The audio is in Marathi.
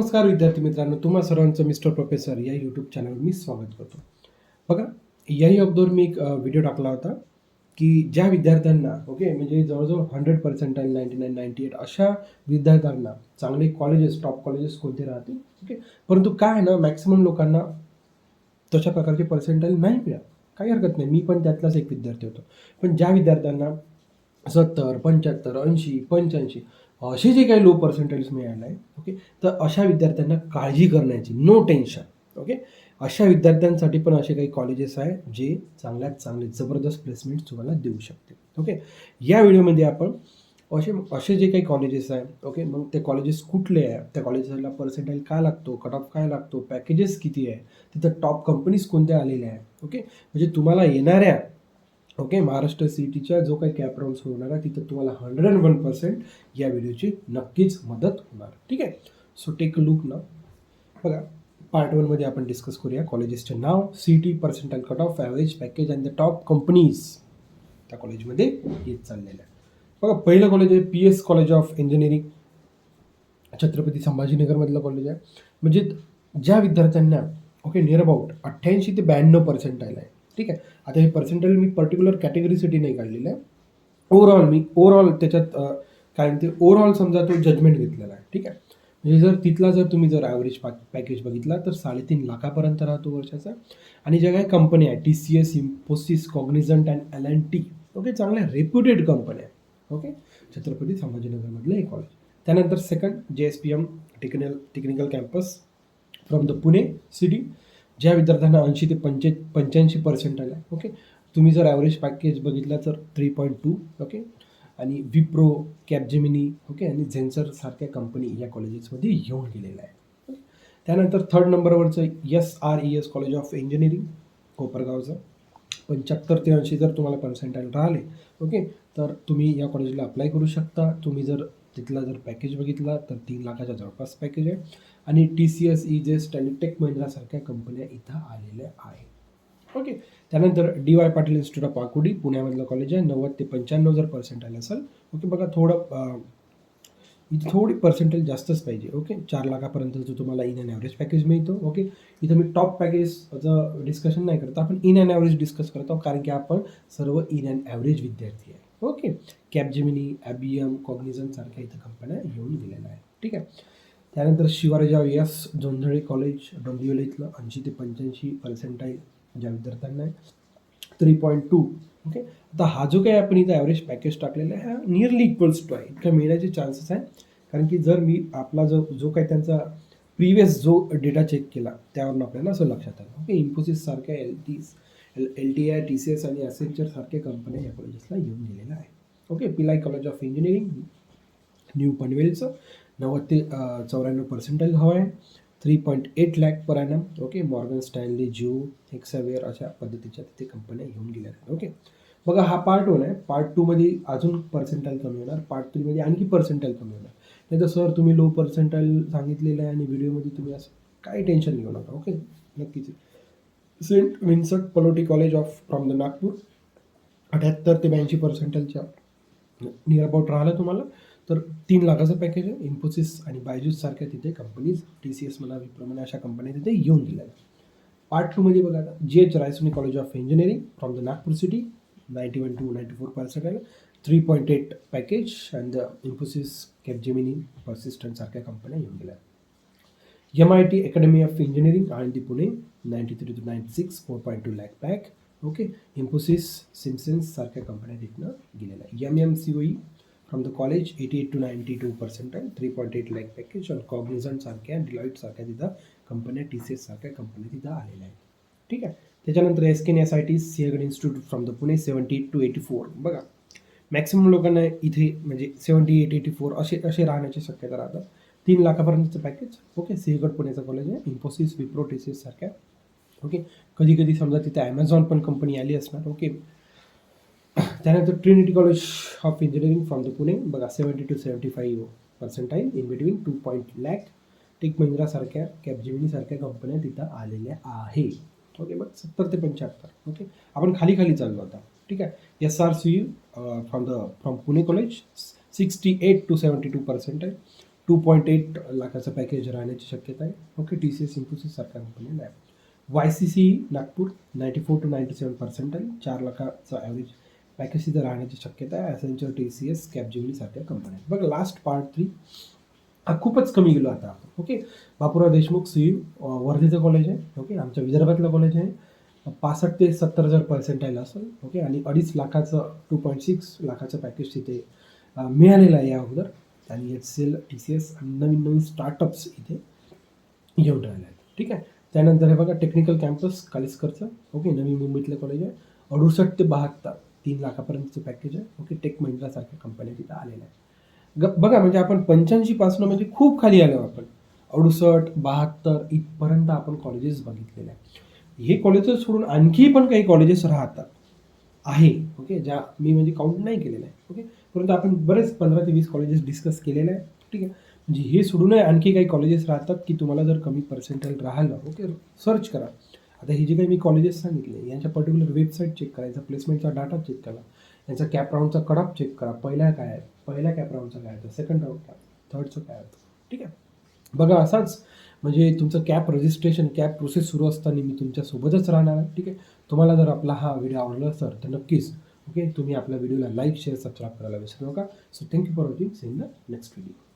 नमस्कार विद्यार्थी मित्रांनो तुम्हा सर्वांचं मिस्टर प्रोफेसर या यूट्यूब चॅनलवर मी स्वागत करतो. बघा याही अगोदर मी एक व्हिडिओ टाकला होता की ज्या विद्यार्थ्यांना ओके म्हणजे जवळजवळ hundred percentile ninety nine ninety eight अशा विद्यार्थ्यांना चांगले कॉलेजेस टॉप कॉलेजेस कोणते राहतील? ओके परंतु काय आहे ना मॅक्सिमम लोकांना तशा प्रकारचे पर्सेंटाईल नाही मिळत. काही हरकत नाही. मी पण त्यातलाच एक विद्यार्थी होतो. पण ज्या विद्यार्थ्यांना सत्तर पंच्याहत्तर ऐंशी पंच्याऐंशी असे जे काही लो पर्सेंटेज मिळालं आहे ओके तर अशा विद्यार्थ्यांना काळजी करण्याची नो टेन्शन ओके अशा विद्यार्थ्यांसाठी पण असे काही कॉलेजेस आहे जे चांगल्यात चांगले जबरदस्त प्लेसमेंट तुम्हाला देऊ शकते ओके या व्हिडिओमध्ये आपण असे असे जे काही कॉलेजेस आहे ओके मग ते कॉलेजेस कुठले आहे त्या कॉलेजेसला पर्सेंटाईल काय लागतो? कट ऑफ काय लागतो? पॅकेजेस किती आहे तिथं टॉप कंपनीज कोणत्या आलेल्या आहे ओके म्हणजे तुम्हाला येणाऱ्या ओके महाराष्ट्र सिटीच्या जो काही कॅप राऊंड्स होणार आहे तिथं तुम्हाला हंड्रेड अँड वन पर्सेंट या व्हिडिओची नक्कीच मदत होणार. ठीक आहे? सो टेक अ लुक ना बघा पार्ट वनमध्ये आपण डिस्कस करूया कॉलेजेसचे नाव C T percentile cut off average package and the top companies त्या कॉलेजमध्ये येत चाललेलं आहे. बघा पहिलं कॉलेज आहे P S college of engineering Chhatrapati संभाजीनगरमधलं college आहे. म्हणजे ज्या विद्यार्थ्यांना ओके नियर अबाउट अठ्ठ्याऐंशी ते ब्याण्णव पर्सेंटाईल आहे. ठीक आहे? आता हे पर्सेंटेज मी पर्टिक्युलर कॅटेगरीसाठी नाही काढलेलं आहे. ओव्हरऑल मी ओव्हरऑल त्याच्यात काय म्हणते ओव्हरऑल समजा तो जजमेंट घेतलेला आहे. ठीक आहे? म्हणजे जर तिथला जर तुम्ही जर ॲव्हरेज पॅक पॅकेज बघितला तर साडेतीन लाखापर्यंत राहतो वर्षाचा. आणि ज्या काही कंपनी आहे T C S Infosys Cognizant and L and T okay चांगल्या रेप्युटेड कंपन्या आहे. ओके छत्रपती संभाजीनगरमधलं हे कॉलेज त्यानंतर second J S P M technical technical campus from the Pune city ज्या विद्यार्थ्यांना ऐंशी ते पंचे पंच्याऐंशी पर्सेंट आल्या ओके तुम्ही जर ॲव्हरेज पॅकेज बघितला तर थ्री पॉईंट टू ओके आणि विप्रो कॅपजेमिनी ओके आणि झेन्सर सारख्या कंपनी या कॉलेजेसमध्ये येऊन गेलेल्या आहे त्यानंतर third नंबरवरचं S R E S college of engineering कोपरगावचं. पंच्याहत्तर ते ऐंशी जर तुम्हाला पर्सेंटाईल राहिले ओके तर तुम्ही या कॉलेजला अप्लाय करू शकता. तुम्ही जर तिथला जर पॅकेज बघितला तर तीन लाखाच्या जवळपास पॅकेज आहे. आणि टी सी एस ई जे स्टॅनिटेक टेक महिंद्रासारख्या कंपन्या इथं आलेल्या आहेत ओके त्यानंतर D Y Patil institute of Akurdi पुण्यामधलं college आहे. नव्वद ते पंच्याण्णव जर पर्सेंट आलं असेल ओके बघा थोडं अं, इथे थोडी पर्सेंटेज जास्तच पाहिजे ओके चार लाखापर्यंतचं तुम्हाला इन अँड ॲव्हरेज पॅकेज मिळतो ओके इथं मी टॉप पॅकेजचं डिस्कशन नाही करत आपण इन अँड ॲव्हरेज डिस्कस करतो कारण की आपण सर्व इन अँड ॲव्हरेज विद्यार्थी आहे. ओके. कॅपजेमिनी ॲबियम कॉग्निझन सारख्या इथं कंपन्या येऊन गेलेल्या आहेत. ठीक आहे. त्यानंतर शिवाजीराव यस जोंधळे कॉलेज डोंबिवली इथलं ऐंशी ते पंच्याऐंशी पर्सेंटाईल ज्या विद्यार्थ्यांना आहे. थ्री पॉईंट टू ओके आता हा जो काही आपण इथं ॲव्हरेज पॅकेज टाकलेला आहे हा नियरली इक्वल्स टू आहे. इतका मिळण्याचे चान्सेस आहे कारण की जर मी आपला जो जो काही त्यांचा प्रिवियस जो डेटा चेक केला त्यावरून आपल्याला असं लक्षात आलं. ओके इन्फोसिस सारख्या L T L L T I T C S आणि असेंचर सारख्या कंपन्या या कॉलेजेसला येऊन गेलेल्या आहे. Okay Pillai college of engineering new पनवेलचं नव्वद ते चौऱ्याण्णव पर्सेंटेज हवं आहे. Three point eight lakh per annum okay Morgan Stanley Jio Hexaware अशा पद्धतीच्या तिथे कंपन्या येऊन गेल्या आहेत. ओके बघा हा पार्ट वन आहे. पार्ट टूमध्ये अजून पर्सेंटाईल कमी होणार. पार्ट थ्रीमध्ये आणखी पर्सेंटाईल कमी होणार. नाही तर सर तुम्ही लो पर्सेंटाईल सांगितलेलं आहे आणि व्हिडिओमध्ये तुम्ही असं काही टेन्शन घेऊ नका. ओके नक्कीच. Saint Vincent Pallotti college of from the Nagpur. अठ्याहत्तर ते ब्याऐंशी पर्सेंटलच्या नियर अबाउट राहिलं तुम्हाला. तर तीन लाखाचं पॅकेज आहे. इन्फोसिस आणि बायजूस सारख्या तिथे कंपनीज टी सी एस म्हणा विप्रमाणे अशा कंपन्या तिथे येऊन गेल्या आहेत. पार्ट टूमध्ये बघा आता. G H Raisoni college of engineering from the Nagpur city ninety one two ninety four percent आहे three point eight package and the Infosys Capgemini Persistent सारख्या कंपन्या येऊन गेल्या M I T academy of engineering Alandi Pune ninety three two ninety six four point two lakh pack okay Infosys Siemens सारख्या कंपन्या तिथनं गेलेल्या आहे M M C O E from the college eighty eight two ninety two percentile three point eight lakh package आणि कॉग्निझंट सारख्या डिलॉईट सारख्या तिथं कंपन्या टी सी एस सारख्या कंपन्या तिथं आलेल्या आहेत ठीक आहे त्याच्यानंतर S K N S I T Sinhgad institute from the Pune seventy two eighty four बघा मॅक्सिमम लोकांना इथे म्हणजे सेवन्टी एट एटी फोर असे असे राहण्याची शक्यता राहतात. तीन लाखापर्यंतचं पॅकेज ओके सिंहगड पुण्याचं कॉलेज आहे. इन्फोसिस विप्रो टी सी सारख्या ओके कधी कधी समजा तिथे ॲमेझॉन पण कंपनी आली असणार. ओके त्यानंतर Trinity college of engineering from the Pune बघा seventy two seventy five percentile in between two point lakh tech महिंद्रासारख्या कॅपजिमिनीसारख्या कंपन्या तिथं आलेल्या आहे. ओके बघ सत्तर ते पंच्याहत्तर. ओके आपण खाली खाली चाललो आता. ठीक आहे? S R C from the from Pune college sixty eight two seventy two percent आहे टू पॉईंट एट लाखाचं पॅकेज राहण्याची शक्यता आहे. Okay T C S Infosys सारख्या कंपनी नाही. Y C C Nagpur ninety four two ninety seven percent आहे चार लाखाचं ॲव्हरेज पॅकेज तिथं राहण्याची शक्यता आहे. Accenture T C S Capgemini सारख्या कंपन्या आहेत. बघ लास्ट पार्ट थ्री हा खूपच कमी गेलो आता आपण. ओके बापूराव देशमुख सी वर्धेचं कॉलेज आहे. ओके आमच्या विदर्भातलं कॉलेज आहे. पासष्ट ते सत्तर हजार पर्सेंटाईल असेल. ओके आणि अडीच लाखाचं टू पॉईंट सिक्स लाखाचं पॅकेज तिथे मिळालेलं आहे या अगोदर. आणि H C L T C S आणि नवीन नवीन स्टार्टअप्स इथे येऊन राहिले आहेत. ठीक आहे? त्यानंतर हे बघा टेक्निकल कॅम्पस कालिस्करचं. ओके नवी मुंबईतलं कॉलेज आहे. अडुसष्ट ते बहात्तर तीन लाखापर्यंतचं पॅकेज आहे. ओके टेक महिंद्रासारख्या कंपन्या तिथं आलेल्या आहेत. ग बघा म्हणजे आपण पंच्याऐंशीपासून म्हणजे खूप खाली आलो आपण. अडुसष्ट बहात्तर इथपर्यंत आपण कॉलेजेस बघितलेले आहे हे कॉलेजेस सोडून आणखी पण काही कॉलेजेस राहतात. आहे ओके ज्या मी म्हणजे काउंट नाही केलेलं आहे ओके परंतु आपण बरेच पंधरा ते वीस कॉलेजेस डिस्कस केलेले आहे ठीक आहे? म्हणजे हे सोडून आणखी काही कॉलेजेस राहतात की तुम्हाला जर कमी पर्सेंटेज राहिलं ओके सर्च करा. आता हे जे काही मी कॉलेजेस सांगितले यांच्या पर्टिक्युलर वेबसाईट चेक करा यांचा प्लेसमेंटचा डाटा चेक करा यांचा कॅप राऊंडचा कडाप चेक करा पहिल्या काय आहे? पहिल्या कॅप राऊंडचा काय आहे? सेकंड राऊंड काय थर्डचं काय होतं ठीक आहे? बघा असाच म्हणजे तुमचं कॅप रजिस्ट्रेशन कॅप प्रोसेस सुरू असताना मी तुमच्यासोबतच राहणार आहे ठीक आहे? तुम्हाला जर आपला हा व्हिडिओ आवडला असेल तर नक्कीच ओके तुम्ही आपल्या व्हिडिओला लाईक शेअर सबस्क्राईब करायला विसरू नका. So thank you for watching see the next video